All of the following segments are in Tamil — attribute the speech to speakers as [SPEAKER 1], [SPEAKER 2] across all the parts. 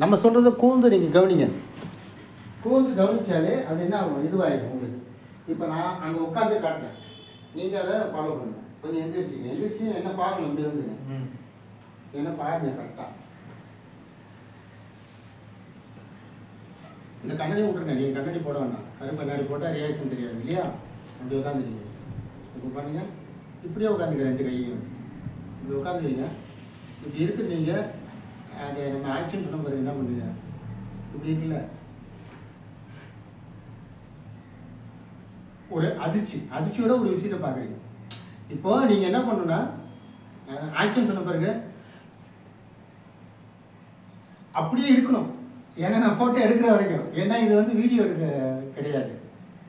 [SPEAKER 1] நம்ம சொல்கிறத கூர்ந்து நீங்கள் கவனிங்க. கூர்ந்து கவனிச்சாலே அது என்ன ஆகும்? இதுவாகிடும் உங்களுக்கு. இப்போ நான் அங்கே உட்காந்து காட்டுறேன். நீங்கள் அதை ஃபாலோ பண்ணுங்கள் கொஞ்சம் எந்திரிச்சிங்க எந்திரிச்சு என்ன பார்க்கணும்? இப்படி
[SPEAKER 2] ம்.
[SPEAKER 1] என்ன பாருங்க கரெக்டாக இந்த கண்ணாடி விட்ருங்க நீங்கள் கண்ணாடி போட வேண்டாம். கருப்பு கண்ணாடி போட்டால் ரியாக்ஷன் தெரியாது இல்லையா? அப்படி உட்காந்துருக்கீங்க இப்போ பாருங்க. இப்படியே உட்காந்துக்க ரெண்டு கையும் இப்படி உட்காந்துருங்க இப்படி இருக்கு நீங்கள் அதை நம்ம ஆக்ஷன் சொன்ன பிறகு என்ன பண்ணுங்க இப்படி இருக்குல்ல ஒரு அதிர்ச்சி. அதிர்ச்சியோட ஒரு விஷயத்தை பார்க்குறீங்க. இப்போ நீங்கள் என்ன பண்ணணும்னா ஆக்ஷன் சொன்ன பிறகு அப்படியே இருக்கணும். ஏன்னா நான் ஃபோட்டோ எடுக்கிற வரைக்கும். ஏன்னா இது வந்து வீடியோ எடுக்க கிடையாது.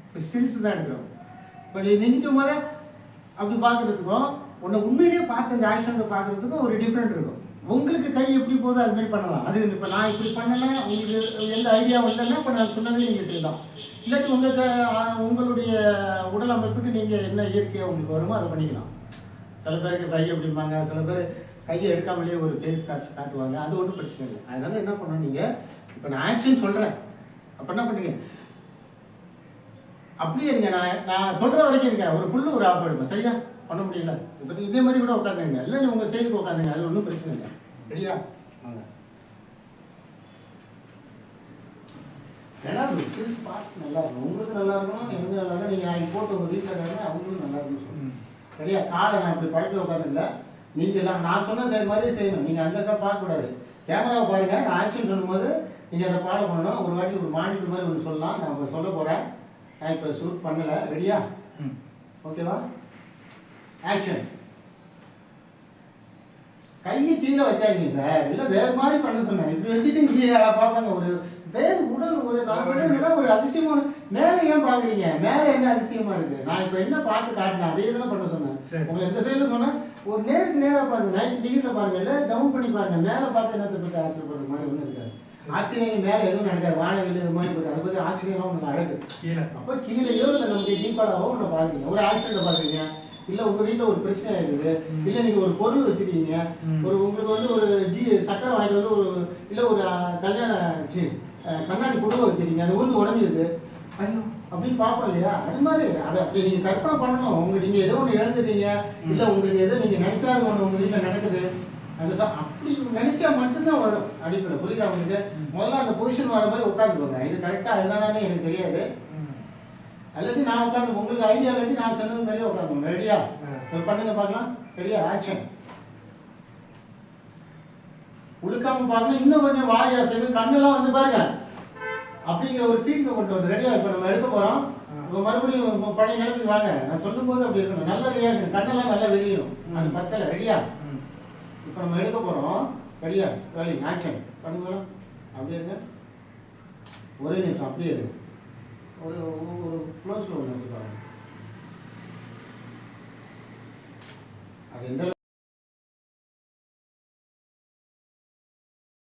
[SPEAKER 1] இப்போ ஸ்டில்ஸ் தான் எடுக்கிறோம். இப்போ நீ நினைக்கும் போதே அப்படி பார்க்குறதுக்கும் உன்னை உண்மையிலேயே பார்த்து அந்த ஆக்ஷனோட பார்க்குறதுக்கும் ஒரு டிஃப்ரெண்ட் இருக்கும். உங்களுக்கு கை எப்படி போதோ அது மாதிரி பண்ணலாம். அது இப்போ நான் இப்படி பண்ணல உங்களுக்கு எந்த ஐடியா வந்தேன்னா இப்போ நான் சொன்னதே நீங்கள் செய்யலாம். இல்லாட்டி உங்கள் க உங்களுடைய உடல் அமைப்புக்கு நீங்கள் என்ன இயற்கையாக உங்களுக்கு வருமோ அதை பண்ணிக்கலாம். சில பேருக்கு கை அப்படிம்பாங்க சில பேர் கையை எடுக்காமலேயே ஒரு ஃபேஸ் காட்டு காட்டுவாங்க. அது ஒன்றும் பிரச்சனை இல்லை. அதனால என்ன பண்ணணும் நீங்கள் இப்போ நான் ஆக்ஷன் சொல்கிறேன் அப்போ என்ன பண்ணுறீங்க அப்படியே இருங்க. நான் நான் சொல்கிற வரைக்கும் இருக்கேன் ஒரு ஃபுல்லு ஒரு ஆஃப் எடுப்பேன் சரியா? பண்ண முடியல. இப்போ இதே மாதிரி கூட உட்காந்துங்க இல்லை உங்கள் சைடுக்கு உட்காந்துங்க அது ஒன்றும் பிரச்சனை இல்லை. ரெடியா வாங்க. ஏன்னா ஃபுல் ஸ்பாட் நல்லா இருக்கும் உங்களுக்கு நல்லா இருக்கணும் எனக்கு நல்லா இருக்கும் நீங்கள் நாளைக்கு போட்டு உங்கள் வீட்டில் இருக்காங்க அவங்களும் நல்லா இருக்கும்னு சொல்லுங்கள் சரியா? காலை நான் இப்படி பழப்பி உட்காந்துல நீங்கள் எல்லாம் நான் சொன்ன சரி மாதிரி செய்யணும். நீங்கள் அந்த இடத்துல பார்க்கக்கூடாது கேமராவை பாருங்க. நான் ஆக்ஷன் சொல்லும்போது நீங்கள் அதை ஃபாலோ பண்ணணும். ஒரு வாட்டி ஒரு மானிட்டர் மாதிரி ஒன்று சொல்லலாம். நான் இப்போ சொல்ல போகிறேன் நான் இப்போ ஷூட் பண்ணலை. ரெடியா ஓகேவா ஆக்ஷன் கையை கீழே வைக்காதீங்க சார் இல்லை வேற மாதிரி பண்ண சொன்னேன். இப்படி வச்சுட்டு இங்கே பார்ப்பாங்க? ஒரு வேறு உடல் ஒரு விட ஒரு அதிசயமான மேலே ஏன் பார்க்குறீங்க? மேலே என்ன அதிசயமா இருக்கு? நான் இப்போ என்ன பார்த்து காட்டினேன் அதே தான் பண்ண சொன்னேன். உங்களை எந்த சைடில் சொன்னேன்? ஒரு நேருக்கு நேராக பாருங்க நைட் டிகிரியில் பாருங்க இல்லை டவுன் பண்ணி பாருங்க. மேலே பார்த்து என்னத்தை பற்றி ஆச்சரியப்படுற மாதிரி ஒன்றும் இருக்காது.
[SPEAKER 2] சரி.
[SPEAKER 1] ஆச்சரியம் மேலே எதுவும் நடக்காது. வானவில் இது மாதிரி போகுது. அதை பற்றி ஆச்சரியம்லாம் உங்களுக்கு அழகு. அப்போ கீழேயோ இல்லை நமக்கு ஈக்குவலாகவோ ஒன்று பாருங்க ஒரு ஆக்சிடென்ட் பார்க்குறீங்க இல்லை உங்கள் வீட்டில் ஒரு பிரச்சனை இருக்குது.
[SPEAKER 2] ம்.
[SPEAKER 1] இல்லை நீங்கள் ஒரு பொருள் வச்சுருக்கீங்க. ஒரு உங்களுக்கு வந்து ஒரு ஜி சக்கரை வாங்கிட்டு வந்து ஒரு இல்லை ஒரு கல்யாண அஹ், கண்ணாடி குடுவை வைக்கிறீங்க அது ஊருக்கு உடஞ்சிருது. ஐயோ. அப்படின்னு பார்ப்போம் இல்லையா? அது மாதிரி அதை அப்படி நீங்கள் கற்பனை பண்ணணும். உங்க நீங்கள் ஏதோ ஒன்று இழந்துட்டீங்க. இல்லை உங்களுக்கு ஏதோ நீங்கள் நினைக்காத ஒன்று உங்கள் வீட்டில் நடக்குது. அந்த ச அப்படி நினைச்சா மட்டும்தான் வரும். அடிப்பில் புரியுதா உங்களுக்கு. முதல்ல அந்த பொசிஷன் வர மாதிரி உட்காந்துக்கோங்க இது கரெக்டாக அதுதானே எனக்கு தெரியாது. அல்லது நான் உட்காந்து உங்களுக்கு ஐடியா இல்லாட்டி நான் சொன்னது மாதிரியே உட்காந்து ரெடியா இப்போ பண்ணுங்க பார்க்கலாம். ரெடியா ஆக்ஷன் உழுக்காம பார்க்கணும். இன்னும் கொஞ்சம் வாய் அசைவு கண்ணெல்லாம் வந்து பாருங்க. அப்படிங்கிற ஒரு ஃபீல்டு கொண்டு வந்து ரெடியா இப்போ நம்ம எடுக்க போறோம்.
[SPEAKER 2] ஆ.
[SPEAKER 1] இப்போ மறுபடியும் பழைய நிலைமைக்கு வாங்க. நான் சொல்லும்போது அப்படி இருக்கணும். நல்ல ரியாக்ஷன் கண்ணெல்லாம் நல்லா வெளியணும் அது. பத்தல ரெடியா இப்போ நம்ம எடுக்க போறோம். ரெடியா ரெடி ஆக்ஷன் பண்ணுங்க. அப்படியே இருங்க. ஒரே நிமிஷம் அப்படியே இருங்க. ஒரு ஒரு க்ளோஸில் ஒன்று அது எந்த